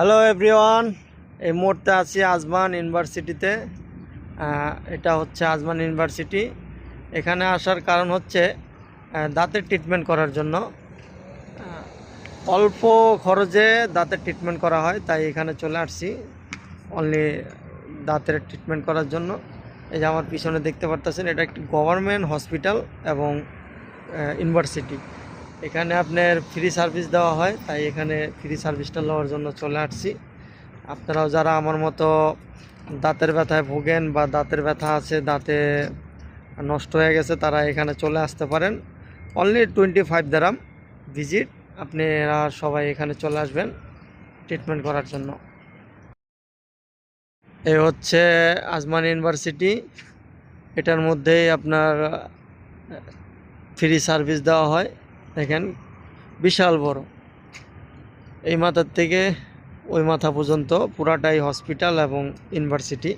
Hello everyone এই মুহূর্তে আছি আজমান ইউনিভার্সিটিতে। এটা হচ্ছে আজমান ইউনিভার্সিটি। এখানে আসার কারণ হচ্ছে দাঁতের ট্রিটমেন্ট করার জন্য। অল্প খরচে দাঁতের ট্রিটমেন্ট করা হয়, তাই এখানে চলে আসছি। অনলি দাঁতের ট্রিটমেন্ট করার জন্য। এই যে আমার পিছনে দেখতে পারতেছেন, এটা একটি গভর্নমেন্ট হসপিটাল এবং ইউনিভার্সিটি এখানে আপনার ফ্রি সার্ভিস দেওয়া হয়, তাই এখানে ফ্রি সার্ভিসটা নেওয়ার জন্য চলে আসছি। আপনারাও যারা আমার মতো দাঁতের ব্যথায় ভোগেন বা দাঁতের ব্যথা আছে, দাঁতে নষ্ট হয়ে গেছে, তারা এখানে চলে আসতে পারেন। অনলি টোয়েন্টি ফাইভ দারাম ভিজিট আপনারা সবাই এখানে চলে আসবেন ট্রিটমেন্ট করার জন্য। এই হচ্ছে আজমান ইউনিভার্সিটি। এটার মধ্যেই আপনার ফ্রি সার্ভিস দেওয়া হয়। দেখেন, বিশাল বড়। এই মাথার থেকে ওই মাথা পর্যন্ত পুরাটাই হসপিটাল এবং ইউনিভার্সিটি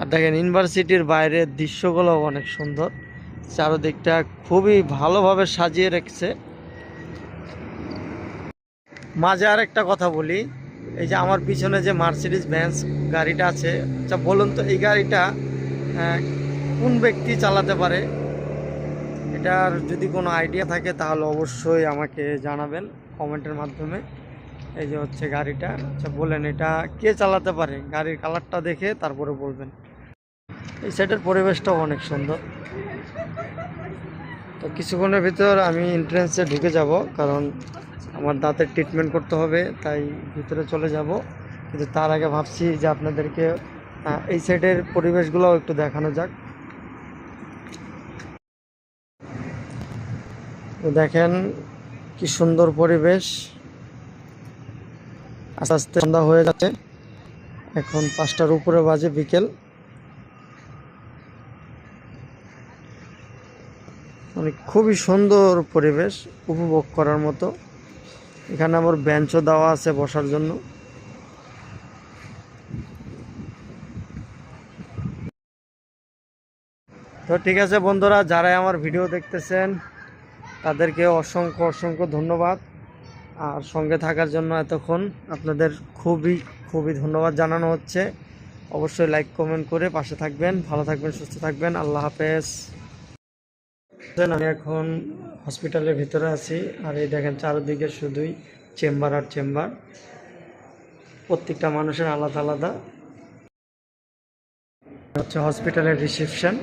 আর দেখেন ইউনিভার্সিটির বাইরের দৃশ্যগুলো অনেক সুন্দর। চারদিকটা খুবই ভালোভাবে সাজিয়ে রেখেছে। মাঝে আর একটা কথা বলি, এই যে আমার পিছনে যে মার্সিডিস ভ্যান্স গাড়িটা আছে আচ্ছা বলুন তো, এই গাড়িটা কোন ব্যক্তি চালাতে পারে? এটার যদি কোনো আইডিয়া থাকে, তাহলে অবশ্যই আমাকে জানাবেন কমেন্টের মাধ্যমে। এই যে হচ্ছে গাড়িটা। আচ্ছা বলেন এটা কে চালাতে পারে? গাড়ির কালারটা দেখে তারপরে বলবেন। এই সাইডের পরিবেশটাও অনেক সুন্দর। তো কিছুক্ষণের ভিতর আমি এন্ট্রেন্সে ঢুকে যাব, কারণ আমার দাঁতের ট্রিটমেন্ট করতে হবে, তাই ভিতরে চলে যাব। কিন্তু তার আগে ভাবছি যে আপনাদেরকে এই সাইডের পরিবেশগুলোও একটু দেখানো যাক। দেখেন কি সুন্দর পরিবেশ। আস্তে আস্তে সন্ধ্যা হয়ে যাচ্ছে। এখন পাঁচটার উপরে বাজে বিকেল। মানে খুবই সুন্দর পরিবেশ উপভোগ করার মতো। এখানে আবার বেঞ্চও দেওয়া আছে বসার জন্য। তো ঠিক আছে বন্ধুরা, যারাই আমার ভিডিও দেখতেছেন তাদেরকে অসংখ্য অসংখ্য ধন্যবাদ। আর সঙ্গে থাকার জন্য এতক্ষণ আপনাদের খুবই খুবই ধন্যবাদ জানানো হচ্ছে। অবশ্যই লাইক কমেন্ট করে পাশে থাকবেন। ভালো থাকবেন, সুস্থ থাকবেন। আল্লাহ হাফেজ। আমি এখন হসপিটালের ভিতরে আছি। আর এই দেখেন চারদিকে শুধুই চেম্বার আর চেম্বার প্রত্যেকটা মানুষের আলাদা আলাদা। হচ্ছে হসপিটালের রিসেপশন